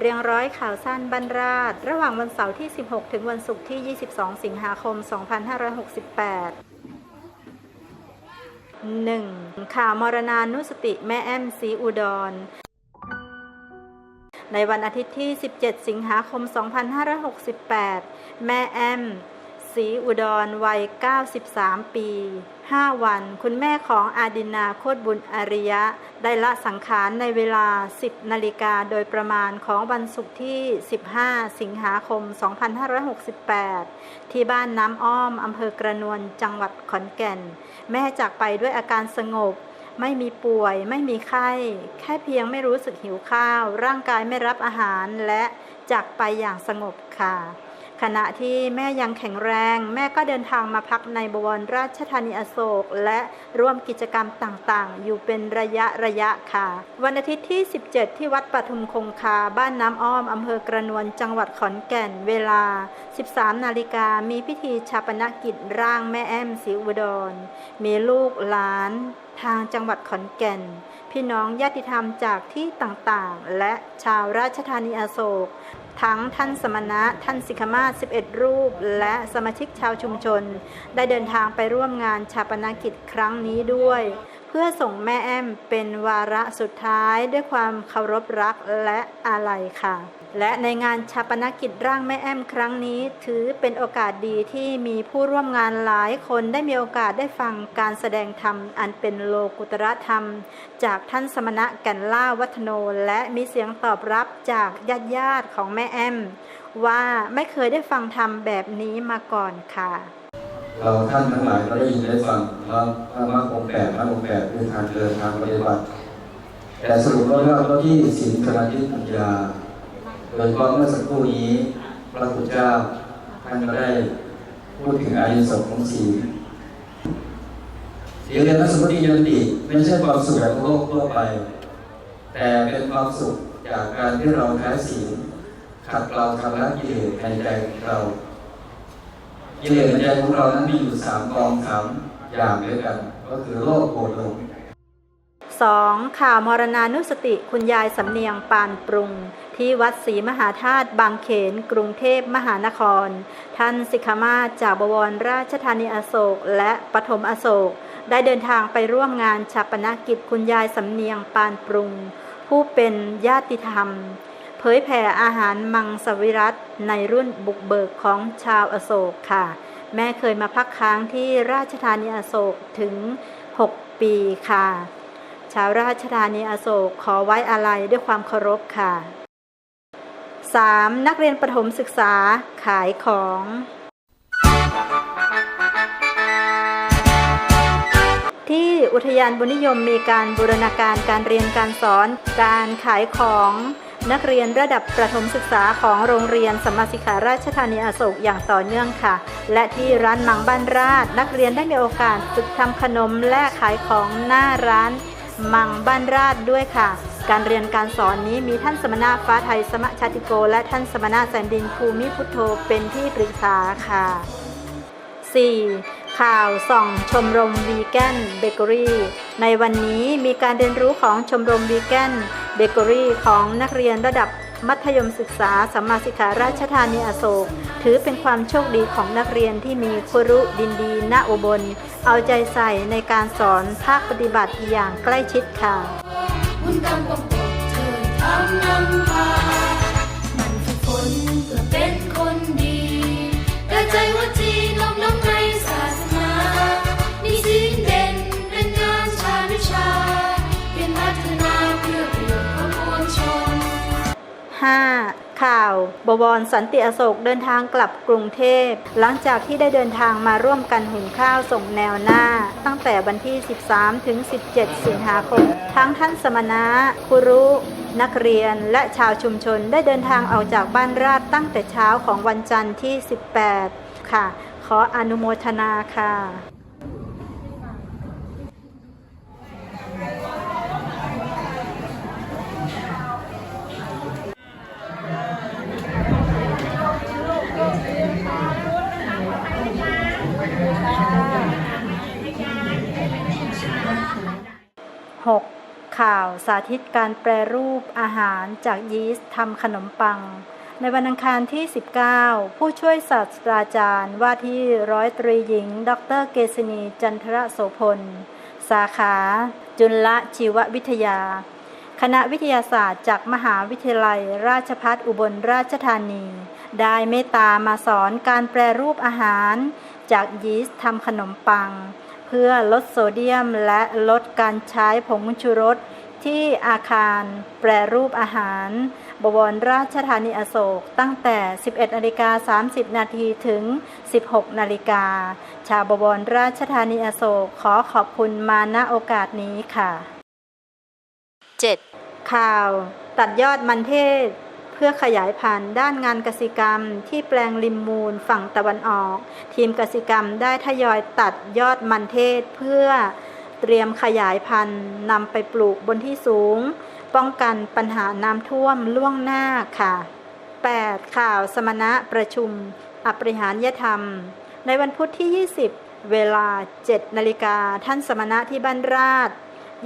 เรียงร้อยข่าวสั้นบรรราชระหว่างวันเสาร์ที่ 16 ถึงวันศุกร์ที่ 22 สิงหาคม 2568 1. ข่าวมรณานุสติแม่แอมสีอุดร ในวันอาทิตย์ที่ 17 สิงหาคม 2568 แม่แอม ศรีอุดรวัย 93 ปี 5 วัน คุณแม่ของอาดินาโคตรบุญอริยะ ได้ละสังขารในเวลา 10 นาฬิกาโดยประมาณของวันศุกร์ที่ 15 สิงหาคม 2568 ที่บ้านน้ำอ้อมอำเภอกระนวนจังหวัดขอนแก่น แม่จากไปด้วยอาการสงบไม่มีป่วยไม่มีไข้ แค่เพียงไม่รู้สึกหิวข้าว ร่างกายไม่รับอาหารและจากไปอย่างสงบค่ะ ขณะที่แม่ยังแข็งแรง แม่ก็เดินทางมาพักในบวรราชธานีอโศก และร่วมกิจกรรมต่างๆ อยู่เป็นระยะระยะค่ะ วันอาทิตย์ที่ 17 ที่วัดปทุมคงคา บ้านน้ำอ้อมอำเภอกระนวนจังหวัดขอนแก่นเวลา 13 นาฬิกามีพิธีชาปนกิจร่างแม่แอมศรีอุดร มีลูกหลาน ทางจังหวัดขอนแก่นพี่น้องญาติธรรมจากที่ต่างๆ และชาวราชธานีอโศก ทั้งท่านสมณะ ท่านสิกขมาศ11 รูป และสมาชิกชาวชุมชน ได้เดินทางไปร่วมงานชาปนกิจครั้งนี้ด้วย เพื่อส่งแม่แอมเป็นวาระสุดท้ายด้วยความเคารพรักและอาลัยค่ะ และในงานชาปนกิจร่างแม่แอมครั้งนี้ ถือเป็นโอกาสดีที่มีผู้ร่วมงานหลายคนได้มีโอกาสได้ฟังการแสดงธรรม อันเป็นโลกุตรธรรม จากท่านสมณะกันล่าวัฒโน และมีเสียงตอบรับจากญาติญาติของแม่แอม ว่าไม่เคยได้ฟังธรรมแบบนี้มาก่อนค่ะ เราท่านทั้งหลายก็ได้ยินได้ฟังว่าพระมรรคองแปดมรรคองแปดคือทางเดินทางปฏิบัติ แต่สรุปก็เรื่องก็ที่ศีลสมาธิปัญญา โดยเฉพาะเมื่อสักครู่นี้พระพุทธเจ้าท่านก็ได้พูดถึงอายุสงส์ของศีลศีลเรียนนัสมุติยันติไม่ใช่ความสุขของโลกทั่วไป แต่เป็นความสุขจากการที่เราใช้ศีลขัดเกลาทำละกิเลสในใจของเรากิเลสในใจของเรานั้นมีอยู่สามกองสามอย่างด้วยกัน ก็คือโลภโกรธหลง 2. ข่าวมรณานุสติคุณยายสำเนียงปานปรุง ที่วัดศรีมหาธาตุบางเขน กรุงเทพมหานคร ท่านสิกขมาจากบวรราชธานีอโศก และปฐมอโศก ได้เดินทางไปร่วมงานชาปนกิจคุณยายสำเนียงปานปรุง ผู้เป็นญาติธรรม เผยแผ่อาหารมังสวิรัตในรุ่นบุกเบิกของชาวอโศกค่ะ แม่เคยมาพักค้างที่ราชธานีอโศกถึง 6 ปีค่ะชาวราชธานีอโศกขอไว้อาลัยด้วยความเคารพค่ะ 3. นักเรียนประถมศึกษาขายของ ที่อุทยานบุญนิยมมีการบูรณาการการเรียนการสอน การขายของ นักเรียนระดับประถมศึกษาของโรงเรียนสมมาสิขาราชธานีอโศกอย่างต่อเนื่องค่ะ และที่ร้านมังบ้านราช นักเรียนได้มีโอกาสฝึกทำขนมและขายของหน้าร้านมังบ้านราชด้วยค่ะ การเรียนการสอนนี้มีท่านสมณะฟ้าไทยสมะชาติโก และท่านสมณะแสนดินภูมิพุทโธเป็นที่ปรึกษาค่ะ 4. ข่าวส่องชมรมวีแกนเบเกอรี่ ในวันนี้มีการเรียนรู้ของชมรมวีแกนเบเกอรี่ของนักเรียนระดับมัธยมศึกษาสัมมาสิกขาราชธานีอโศก ถือเป็นความโชคดีของนักเรียนที่มีครูรุดินดีณอุบล เอาใจใส่ในการสอนภาคปฏิบัติอย่างใกล้ชิดค่ะ บุญกรรมประกเธอทำนำพา ข่าว บวรสันติอโศกเดินทางกลับกรุงเทพ หลังจากที่ได้เดินทางมาร่วมกันหุงข้าวส่งแนวหน้า ตั้งแต่วันที่ 13 ถึง 17 สิงหาคม ทั้งท่านสมณะครูรุนักเรียนและชาวชุมชนได้เดินทางออกจากบ้านราชตั้งแต่เช้าของวันจันทร์ที่ 18 ค่ะ ขออนุโมทนาค่ะ 6. ข่าวสาธิตการแปรรูปอาหารจากยีสต์ทำขนมปัง ในวันอังคารที่ 19 ผู้ช่วยศาสตราจารย์ว่าที่ร้อยตรีหญิง ดรเกษณีจันทรโสพล สาขา จุลชีววิทยา คณะวิทยาศาสตร์จากมหาวิทยาลัย ราชภัฏอุบลราชธานี ได้เมตตามาสอนการแปรรูปอาหาร จากยีสต์ทำขนมปัง พื่อลดโซเดียมและลดการใช้ผงชูรส ที่อาคารแปรรูปอาหาร บวรราชธานีอโศกตั้งแต่ 11นาฬิกา30 นาทีถึง 16นาฬิกา ชาวบวรราชธานีอโศกขอขอบคุณมาณโอกาสนี้ค่ะ 7. ข่าว ตัดยอดมันเทศ เพื่อขยายพันธุ์ด้านงานกสิกรรมที่แปลงริมมูลฝั่งตะวันออก ทีมกสิกรรมได้ทยอยตัดยอดมันเทศเพื่อเตรียมขยายพันธุ์นำไปปลูกบนที่สูง ป้องกันปัญหาน้ำท่วมล่วงหน้าค่ะ 8. ข่าวสมณะประชุม อปริหารยธรรม ในวันพุธที่ 20 เวลา 7 นาฬิกาท่านสมณะที่บ้านราช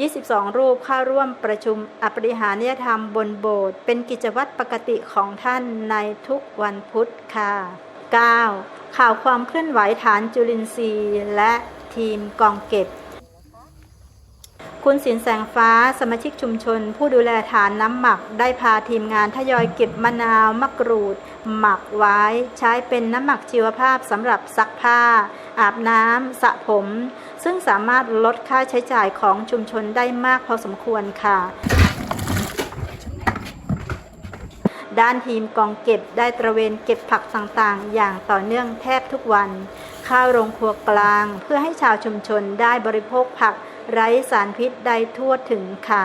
22 รูปเข้าร่วมประชุมอปริหานิยธรรมบนโบสถ์เป็นกิจวัตรปกติของท่านในทุกวันพุธค่ะ 9. ข่าวความเคลื่อนไหวฐานจุลินทรีย์และทีมกองเก็บ คุณสินแสงฟ้าสมาชิกชุมชน ผู้ดูแลฐานน้ำหมักได้พาทีมงานทยอยเก็บมะนาวมะกรูด หมักไว้ใช้เป็นน้ำหมักชีวภาพสำหรับซักผ้า อาบน้ำสระผม ซึ่งสามารถลดค่าใช้จ่ายของชุมชนได้มากพอสมควรค่ะด้านทีมกองเก็บได้ตระเวนเก็บผักต่างๆ อย่างต่อเนื่องแทบทุกวัน เข้าโรงครัวกลาง เพื่อให้ชาวชุมชนได้บริโภคผักไร้สารพิษได้ทั่วถึงค่ะ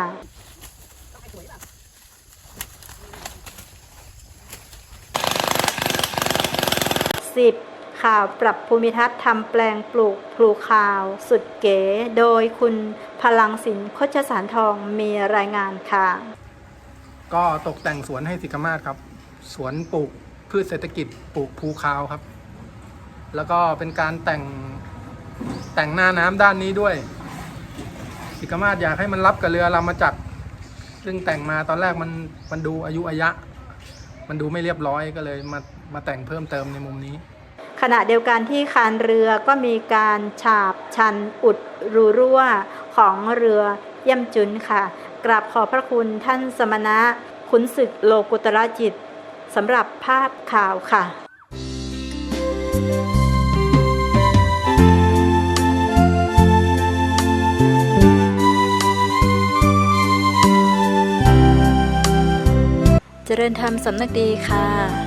10. ข่าวปรับภูมิทัศน์ทำแปลงปลูกพลูข่าวสุดเก๋ โดยคุณพลังสินโคชสารทองมีรายงานค่ะ ก็ตกแต่งสวนให้สิกมาศครับ สวนปลูกพืชเศรษฐกิจปลูกภูคาวครับ แล้วก็เป็นการแต่งแต่งหน้าน้ำด้านนี้ด้วยสิกมาศอยากให้มันรับกับเรือรามาจักรซึ่งแต่งมาตอนแรกมันมันดูอายุอายะ มันดูไม่เรียบร้อยก็เลยมา มาแต่งเพิ่มเติมในมุมนี้ ขณะเดียวกันที่คานเรือก็มีการฉาบชันอุดรูรั่วของเรือเยี่ยมจุนค่ะ กราบขอบพระคุณท่านสมณะขุนศึกโลกุตระจิตสำหรับภาพข่าวค่ะเจริญธรรมสำนักดีค่ะ